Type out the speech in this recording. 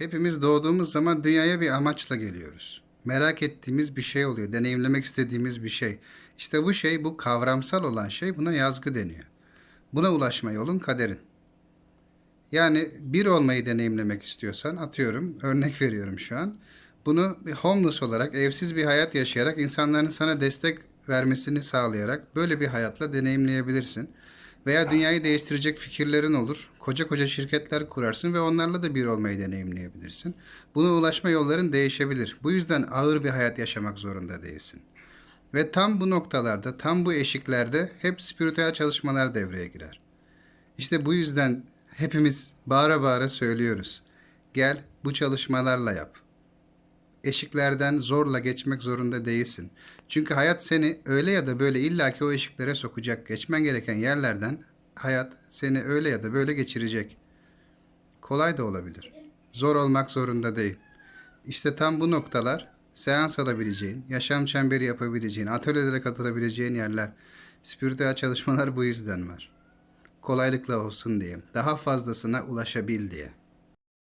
Hepimiz doğduğumuz zaman dünyaya bir amaçla geliyoruz. Merak ettiğimiz bir şey oluyor, deneyimlemek istediğimiz bir şey. İşte bu şey, bu kavramsal olan şey buna yazgı deniyor. Buna ulaşma yolun kaderin. Yani bir olmayı deneyimlemek istiyorsan, atıyorum, örnek veriyorum şu an. Bunu bir homeless olarak, evsiz bir hayat yaşayarak, insanların sana destek vermesini sağlayarak böyle bir hayatla deneyimleyebilirsin. Veya dünyayı değiştirecek fikirlerin olur. Koca koca şirketler kurarsın ve onlarla da bir olmayı deneyimleyebilirsin. Buna ulaşma yolların değişebilir. Bu yüzden ağır bir hayat yaşamak zorunda değilsin. Ve tam bu noktalarda, tam bu eşiklerde hep spiritüel çalışmalar devreye girer. İşte bu yüzden hepimiz bağıra bağıra söylüyoruz. Gel bu çalışmalarla yap. Eşiklerden zorla geçmek zorunda değilsin. Çünkü hayat seni öyle ya da böyle illaki o eşiklere sokacak. Geçmen gereken yerlerden hayat seni öyle ya da böyle geçirecek. Kolay da olabilir. Zor olmak zorunda değil. İşte tam bu noktalar seans alabileceğin, yaşam çemberi yapabileceğin, atölyelere katılabileceğin yerler. Spiritüel çalışmalar bu yüzden var. Kolaylıkla olsun diye. Daha fazlasına ulaşabil diye.